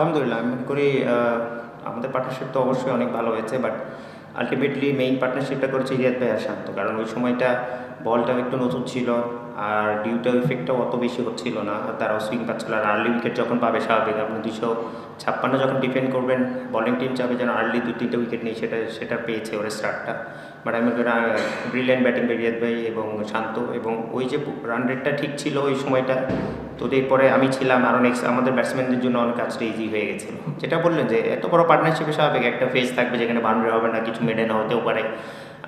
আলহামদুলিল্লাহ, আমি মনে করি আমাদের পার্টনারশিপ তো অবশ্যই অনেক ভালো হয়েছে বাট আলটিমেটলি মেইন পার্টনারশিপটা করেছে রিয়াদ ভাই আর শান্ত, কারণ ওই সময়টা বলটাও একটু নতুন ছিল, আর ডিউটা ইফেক্টটাও অত বেশি হচ্ছিল না তারাও সুইং পাচ্ছিল, আর আর্লি উইকেট যখন পাবে স্বাভাবিক, আপনি দুশো ছাপ্পান্ন যখন ডিফেন্ড করবেন বলিং টিম চাবে যেন আর্লি দু তিনটে উইকেট নেই সেটা সেটা পেয়েছে ওরা স্টার্টটা বাট আমি ব্রিলিয়ান্ট ব্যাটিং রিয়াদ ভাই এবং শান্ত এবং ওই যে রান রেটটা ঠিক ছিল ওই সময়টা, তো এরপরে আমি ছিলাম আরও নেক্সট আমাদের ব্যাটসম্যানদের জন্য অনেক কাজটা ইজি হয়ে গেছিল যেটা বললেন যে এত বড় পার্টনারশিপে স্বাভাবিক, একটা ফেজ থাকবে যেখানে বাউন্ডারি হবে না, কিছু মেডে না হতেও পারে।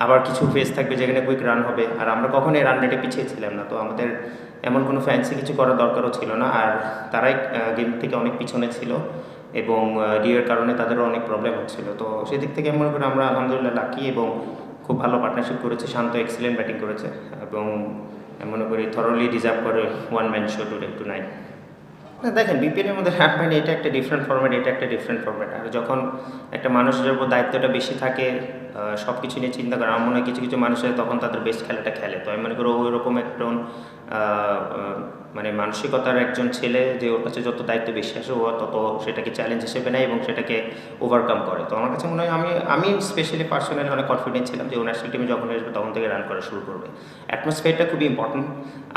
আবার কিছু ফেজ থাকবে যেখানে কুইক রান হবে। আর আমরা কখনোই রান রেটে পিছিয়ে ছিলাম না। তো আমাদের এমন কোনো ফ্যান্সি কিছু করার দরকারও ছিল না। আর তারাই গেম থেকে অনেক পিছনে ছিল এবং ডিওর কারণে তাদেরও অনেক প্রবলেম হচ্ছিল। তো সেদিক থেকে মনে করি আমরা আলহামদুলিল্লাহ লাকি এবং খুব ভালো পার্টনারশিপ করেছে, শান্ত এক্সিলেন্ট ব্যাটিং করেছে এবং মনে করি থরলি ডিজার্ভ করে one man show two two nine দেখেন বিপিএলের মধ্যে পাইনি এটা একটা ডিফারেন্ট ফর্ম্যাট এটা একটা ডিফারেন্ট ফর্ম্যাট আর যখন একটা মানুষের উপর দায়িত্বটা বেশি থাকে সব কিছু নিয়ে চিন্তা করে। আমার মনে হয় কিছু কিছু মানুষের তখন তাদের বেস্ট খেলাটা খেলে। তো আমি মনে করি ওই রকম একজন মানে মানসিকতার একজন ছেলে যে ওর কাছে যত দায়িত্ব বেশি আসে, ও তত সেটাকে চ্যালেঞ্জ হিসেবে নেয় এবং সেটাকে ওভারকাম করে। তো আমার কাছে মনে হয় আমি আমি স্পেশালি পার্সোনালি অনেক কনফিডেন্ট ছিলাম যে ও ন্যাশনাল টিমে যখন আসবে, তখন থেকে রান করা শুরু করবে। অ্যাটমসফিয়ারটা খুবই ইম্পর্টেন্ট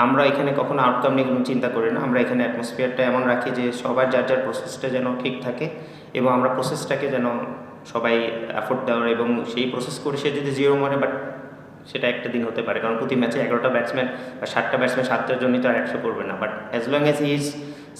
আমরা এখানে কখনো আউটকাম নিয়ে কোনো চিন্তা করি না। আমরা এখানে অ্যাটমসফিয়ারটা এমন রাখি যে সবার যার যার প্রসেসটা যেন ঠিক থাকে এবং আমরা প্রসেসটাকে যেন সবাই অ্যাফোর্ড দেওয়ার এবং সেই প্রসেস করে সে যদি জিরো মারে বাট সেটা একটা দিন হতে পারে। কারণ প্রতি ম্যাচে এগারোটা ব্যাটসম্যান বা সাতটা ব্যাটসম্যান সাতটার জন্যই তো আর একশো করবে না। But as long as he is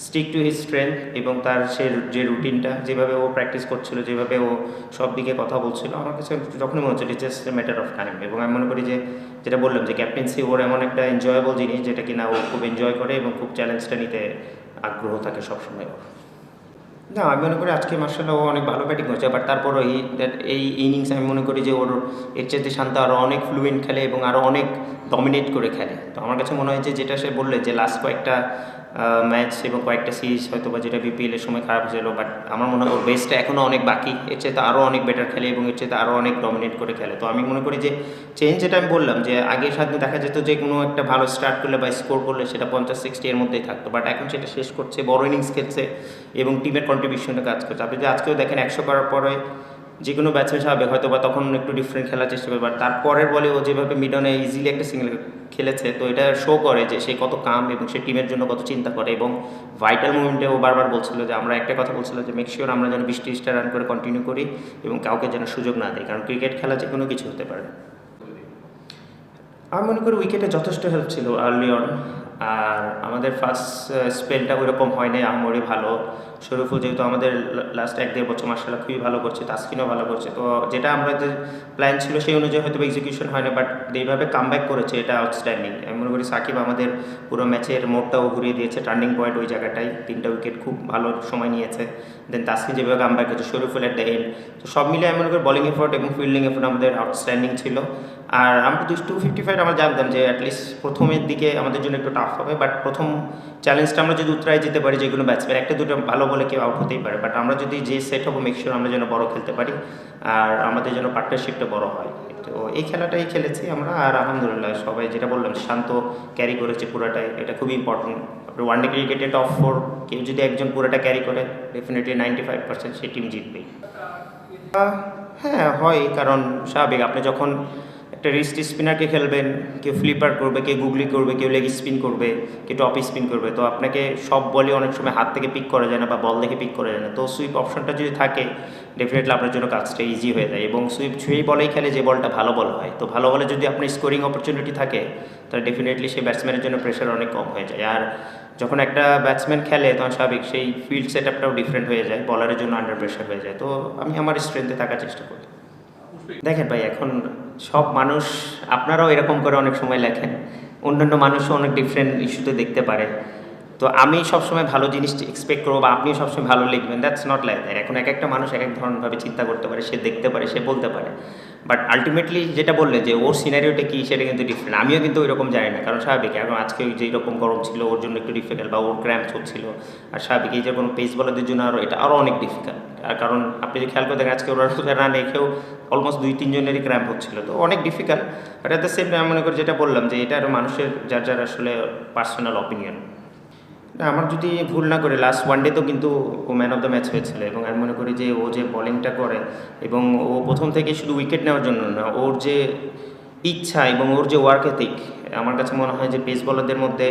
stick to his strength এবং তার সে যে রুটিনটা যেভাবে ও প্র্যাকটিস করছিল, যেভাবে ও সব দিকে কথা বলছিল, আমার কাছে যখনই মনে হচ্ছে it's just matter of time এবং আমি মনে করি যে, যেটা বললাম যে ক্যাপ্টেন্সি ওর এমন একটা এনজয়েবল জিনিস, যেটা কিনা ও খুব এনজয় করে এবং খুব চ্যালেঞ্জটা নিতে আগ্রহ থাকে সবসময় ওর। না, আমি মনে করি আজকে মার্শাল ও অনেক ভালো ব্যাটিং করছে বাট তারপরও এই এই ইনিংস আমি মনে করি যে ওর এর চাইতে শান্ত আরও অনেক ফ্লুয়েন্ট খেলে এবং আরও অনেক ডমিনেট করে খেলে। তো আমার কাছে মনে হয় যে যেটা সে বললে যে লাস্ট কয়েকটা ম্যাচ এবং কয়েকটা সিরিজ হয়তো বা যেটা বিপিএল এর সময় খারাপ হয়েছিল বাট আমার মনে হয় ওর বেস্টটা এখনও অনেক বাকি। এর চাইতে আরও অনেক বেটার খেলে এবং এর চাইতে আরও অনেক ডমিনেট করে খেলে। তো আমি মনে করি যে চেঞ্জ যেটা আমি বললাম, যে আগে সাথে দেখা যেত যে কোনো একটা ভালো স্টার্ট করলে বা স্কোর করলে সেটা পঞ্চাশ সিক্সটি এর মধ্যেই থাকতো। বাট এখন সেটা শেষ করছে, বড় ইনিংস খেলছে এবং টিমের কন্ট্রিবিউশনে কাজ করছে। আপনি যদি আজকেও দেখেন একশো করার পরে যে কোনো ব্যাটসম্যান স্বাভাবিক, হয়তো বা তখন একটু ডিফারেন্ট খেলার চেষ্টা করবে বাট তারপরের বলে ও যেভাবে মিডনে ইজিলি একটা সিঙ্গেল খেলেছে, তো এটা শো করে যে সে কত কাম এবং সে টিমের জন্য কত চিন্তা করে এবং ভাইটাল মুভমেন্টে ও বারবার বলছিল যে, আমরা একটা কথা বলছিল যে মেক শিওর আমরা যেন বিশ ত্রিশটা রান করে কন্টিনিউ করি এবং কাউকে যেন সুযোগ না দেয় কারণ ক্রিকেট খেলা যে কোনো কিছু হতে পারে। আমি মনে করি উইকেটে যথেষ্ট হেল্প ছিল আর্লি অন আর আমাদের ফার্স্ট স্পেলটা ওইরকম হয় নাই, আহমরি ভালো। শরীফুল যেহেতু আমাদের লাস্ট এক দেড় বছর মার্শাল্লাহ খুবই ভালো করছে, তাসকিনও ভালো করছে। তো যেটা আমরা যে প্ল্যান ছিল সেই অনুযায়ী হয়তো এক্সিকিউশন হয় না বাট যেভাবে কামব্যাক করেছে, এটা আউটস্ট্যান্ডিং আমি মনে করি সাকিব আমাদের পুরো ম্যাচের মোড়টাও ঘুরিয়ে দিয়েছে টার্নিং পয়েন্ট ওই জায়গাটায় তিনটা উইকেট খুব ভালো সময় নিয়েছে। দেন তাসকিন যেভাবে কামব্যাক করেছে শরীফুল দ্য এন্ড তো সব মিলে আমি মনে করি বলিং এফোর্ট এবং ফিল্ডিং এফোর্ট আমাদের আউটস্ট্যান্ডিং ছিল। আর আমরা টু ফিফটি ফাইভ আমরা জানতাম যে অ্যাটলিস্ট প্রথমের দিকে আমাদের জন্য একটু টাফ হবে বাট প্রথম চ্যালেঞ্জটা আমরা যদি উত্তরায় যেতে পারি যেগুলো ব্যাটসম্যান একটা দুটো ভালো বলে কেউ আউট হতেই পারে বাট আমরা যদি যে সেট হব মেকশিওর আমরা যেন বড় খেলতে পারি আর আমাদের যেন পার্টনারশিপটা বড় হয়। তো এই খেলাটাই খেলেছি আমরা আর আলহামদুলিল্লাহ সবাই যেটা বললাম, শান্ত ক্যারি করেছে পুরোটাই, এটা খুবই ইম্পর্টেন্ট ওয়ান ডে ক্রিকেটে টপ ফোর কেউ যদি একজন পুরাটা ক্যারি করে ডেফিনেটলি নাইনটি ফাইভ পার্সেন্ট সেই টিম জিতবেই হ্যাঁ হয়, কারণ স্বাভাবিক। আপনি যখন একটা রিস্ট স্পিনারকে খেলবেন, কেউ ফ্লিপার করবে, কেউ গুগলি করবে, কেউ লেগ স্পিন করবে, কেউ টপ স্পিন করবে। তো আপনাকে সব বলই অনেক সময় হাত থেকে পিক করা যায় না বা বল দেখে পিক করা যায় না। তো সুইপ অপশনটা যদি থাকে ডেফিনেটলি আপনার জন্য কাজটা ইজি হয়ে যায় এবং সুইপ ছুঁয়েই বলেই খেলে যে বলটা ভালো বল হয়। তো ভালো বলে যদি আপনার স্কোরিং অপরচুনিটি থাকে, তাহলে ডেফিনেটলি সেই ব্যাটসম্যানের জন্য প্রেশার অনেক কম হয়ে যায়। আর যখন একটা ব্যাটসম্যান খেলে, তখন স্বাভাবিক সেই ফিল্ড সেট আপটাও ডিফারেন্ট হয়ে যায় বলারের জন্য আন্ডার প্রেশার হয়ে যায়। তো আমি আমার স্ট্রেংথে থাকার চেষ্টা করি। দেখেন ভাই, এখন সব মানুষ, আপনারাও এরকম করে অনেক সময় লেখেন। অন্যান্য মানুষও অনেক ডিফারেন্ট ইস্যুতে দেখতে পারে। তো আমি সবসময় ভালো জিনিস এক্সপেক্ট করব বা আপনিও সবসময় ভালো লিখবেন। দ্যাটস নট লাইক দ্যাট এখন এক একটা মানুষ এক এক ধরনভাবে চিন্তা করতে পারে, সে দেখতে পারে, সে বলতে পারে। বাট আলটিমেটলি যেটা বললে যে ওর সিনারিওটা কী সেটা কিন্তু ডিফারেন্ট আমিও কিন্তু ওই রকম জানি না, কারণ স্বাভাবিক। এখন আজকে যেই রকম গরম ছিল, ওর জন্য একটু ডিফিকাল্ট বা ওর ক্র্যাম্প হচ্ছিল। আর স্বাভাবিক, এই যে কোনো পেস বলারদের জন্য আরও এটা আরও অনেক ডিফিকাল্ট আর কারণ আপনি যদি খেয়াল করে দেখেন, আজকে ওরা রান রেখেও অলমোস্ট দুই তিনজনেরই ক্র্যাম্প হচ্ছিল। তো অনেক difficult but at the same time মনে করি যেটা বললাম যে এটা আরও মানুষের, যার যার আসলে পার্সোনাল অপিনিয়ন না আমার যদি ভুল না করে লাস্ট ওয়ান ডে তো কিন্তু ও ম্যান অফ দ্য ম্যাচ হয়েছিল এবং আমি মনে করি যে ও যে বলিংটা করে এবং ও প্রথম থেকে শুধু উইকেট নেওয়ার জন্য না, ওর যে ইচ্ছা এবং ওর যে ওয়ার্ক এথিক আমার কাছে মনে হয় যে পেস বলারদের মধ্যে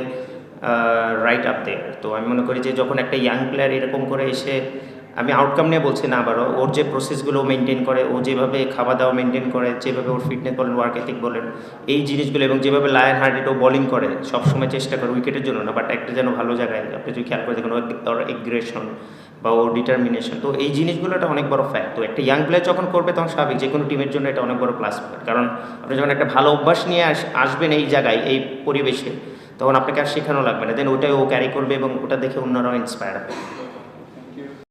রাইট আপ দেয় তো আমি মনে করি যে যখন একটা ইয়াং প্লেয়ার এরকম করে এসে আমি আউটকাম নিয়ে বলছি না আবারও। ওর যে প্রসেসগুলো মেনটেন করে, ও যেভাবে খাওয়া দাওয়া মেনটেন করে, যেভাবে ওর ফিটনেস বলেন ওয়ার্ক এথিক বলেন, এই জিনিসগুলো এবং যেভাবে লায়ন হার্টেড ও বোলিং করে, সবসময় চেষ্টা করে উইকেটের জন্য না বাট একটা যেন ভালো জায়গায় আপনি যদি খেয়াল করে দেখুন, ওর- এগ্রেশন বা ওর ডিটারমিনেশন তো এই জিনিসগুলো একটা অনেক বড় ফ্যাক্ট তো একটা ইয়াং প্লেয়ার যখন করবে তখন স্বাভাবিক যে কোনো টিমের জন্য এটা অনেক বড় প্লাস পয়েন্ট কারণ আপনি যখন একটা ভালো অভ্যাস নিয়ে আস- আসবেন এই জায়গায়, এই পরিবেশে, তখন আপনাকে আর শেখানো লাগবে না। দেন ওটাই ও ক্যারি করবে এবং ওটা দেখে অন্যরাও ইন্সপায়ার হবে।